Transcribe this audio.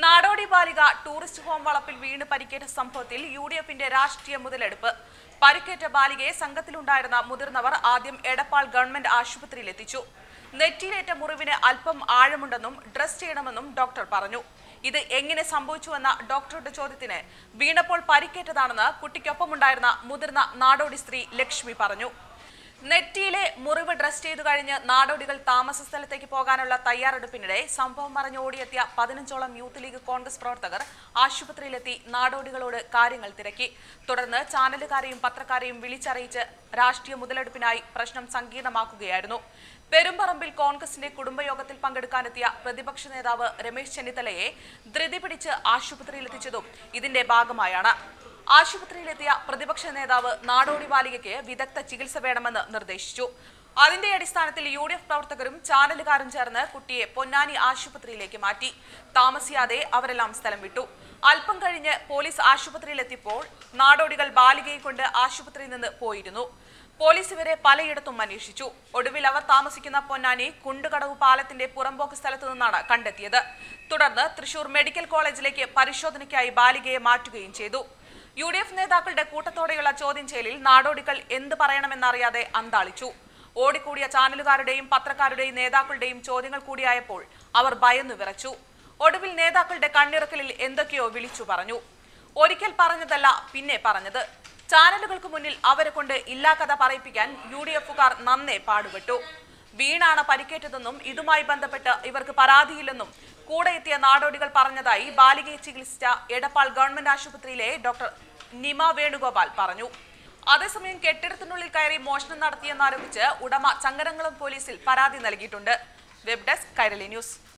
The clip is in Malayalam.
നാടോടി ബാലിക ടൂറിസ്റ്റ് ഹോം വളപ്പിൽ വീണ് പരിക്കേറ്റ സംഭവത്തിൽ യു ഡി എഫിന്റെ രാഷ്ട്രീയ മുതലെടുപ്പ്. പരിക്കേറ്റ ബാലികയെ സംഘത്തിലുണ്ടായിരുന്ന മുതിർന്നവർ ആദ്യം എടപ്പാൾ ഗവൺമെന്റ് ആശുപത്രിയിൽ എത്തിച്ചു. നെറ്റിയിലേറ്റ മുറിവിന് അല്പം ആഴമുണ്ടെന്നും ഡ്രസ് ചെയ്യണമെന്നും ഡോക്ടർ പറഞ്ഞു. ഇത് എങ്ങനെ സംഭവിച്ചുവെന്ന ഡോക്ടറുടെ ചോദ്യത്തിന് വീണപ്പോൾ പരിക്കേറ്റതാണെന്ന് കുട്ടിക്കൊപ്പമുണ്ടായിരുന്ന മുതിർന്ന നാടോടി സ്ത്രീ ലക്ഷ്മി പറഞ്ഞു. നെറ്റിയിലെ മുറിവ് ഡ്രസ് ചെയ്തു കഴിഞ്ഞ് നാടോടികൾ താമസ സ്ഥലത്തേക്ക് പോകാനുള്ള തയ്യാറെടുപ്പിനിടെ സംഭവം അറിഞ്ഞോടിയെത്തിയ പതിനഞ്ചോളം യൂത്ത് ലീഗ് കോൺഗ്രസ് പ്രവർത്തകർ ആശുപത്രിയിലെത്തി നാടോടികളോട് കാര്യങ്ങൾ തിരക്കി. തുടർന്ന് ചാനലുകാരെയും പത്രക്കാരെയും വിളിച്ചറിയിച്ച് രാഷ്ട്രീയ മുതലെടുപ്പിനായി പ്രശ്നം സങ്കീർണമാക്കുകയായിരുന്നു. പെരുമ്പറമ്പിൽ കോൺഗ്രസിന്റെ കുടുംബയോഗത്തിൽ പങ്കെടുക്കാനെത്തിയ പ്രതിപക്ഷ നേതാവ് രമേശ് ചെന്നിത്തലയെ ധൃതി പിടിച്ച് ആശുപത്രിയിലെത്തിച്ചതും ഇതിന്റെ ഭാഗമായാണ്. ആശുപത്രിയിലെത്തിയ പ്രതിപക്ഷ നേതാവ് നാടോടി ബാലികയ്ക്ക് വിദഗ്ധ ചികിത്സ വേണമെന്ന് നിർദ്ദേശിച്ചു. അതിന്റെ അടിസ്ഥാനത്തിൽ യു ഡി എഫ് പ്രവർത്തകരും ചാനലുകാരും ചേർന്ന് കുട്ടിയെ പൊന്നാനി ആശുപത്രിയിലേക്ക് മാറ്റി. താമസിയാതെ അവരെല്ലാം സ്ഥലം വിട്ടു. അല്പം കഴിഞ്ഞ് പോലീസ് ആശുപത്രിയിലെത്തിയപ്പോൾ നാടോടികൾ ബാലികയെ കൊണ്ട് ആശുപത്രിയിൽ നിന്ന് പോയിരുന്നു. പോലീസ് ഇവരെ പലയിടത്തും അന്വേഷിച്ചു. ഒടുവിൽ അവർ താമസിക്കുന്ന പൊന്നാനി കുണ്ടുകടവ് പാലത്തിന്റെ പുറമ്പോക്ക് സ്ഥലത്തു നിന്നാണ് കണ്ടെത്തിയത്. തുടർന്ന് തൃശൂർ മെഡിക്കൽ കോളേജിലേക്ക് പരിശോധനയ്ക്കായി ബാലികയെ മാറ്റുകയും ചെയ്തു. യു ഡി എഫ് നേതാക്കളുടെ കൂട്ടത്തോടെയുള്ള ചോദ്യം ചെയ്യലിൽ നാടോടികൾ എന്ത് പറയണമെന്നറിയാതെ അന്താളിച്ചു. ഓടിക്കൂടിയ ചാനലുകാരുടെയും പത്രക്കാരുടെയും നേതാക്കളുടെയും ചോദ്യങ്ങൾ കൂടിയായപ്പോൾ അവർ ഭയന്നു വിറച്ചു. ഒടുവിൽ നേതാക്കളുടെ കണ്ണിറക്കലിൽ എന്തൊക്കെയോ വിളിച്ചു പറഞ്ഞു. ഒരിക്കൽ പറഞ്ഞതല്ല പിന്നെ പറഞ്ഞത്. ചാനലുകൾക്ക് മുന്നിൽ അവരെ കൊണ്ട് ഇല്ലാ കഥ പറയിപ്പിക്കാൻ യു ഡി എഫുകാർ നന്നേ പാടുപെട്ടു. വീണാണ് പരിക്കേറ്റതെന്നും ഇതുമായി ബന്ധപ്പെട്ട് ഇവർക്ക് പരാതിയില്ലെന്നും കൂടെ എത്തിയ നാടോടികൾ പറഞ്ഞതായി ബാലികയെ ചികിത്സിച്ച എടപ്പാൾ ഗവൺമെന്റ് ആശുപത്രിയിലെ ഡോക്ടർ നിമ വേണുഗോപാൽ പറഞ്ഞു. അതേസമയം കെട്ടിടത്തിനുള്ളിൽ കയറി മോഷണം നടത്തിയെന്നാരോപിച്ച് ഉടമ ചങ്ങരംകുളം പോലീസിൽ പരാതി നൽകിയിട്ടുണ്ട്. Web desk Kairali news.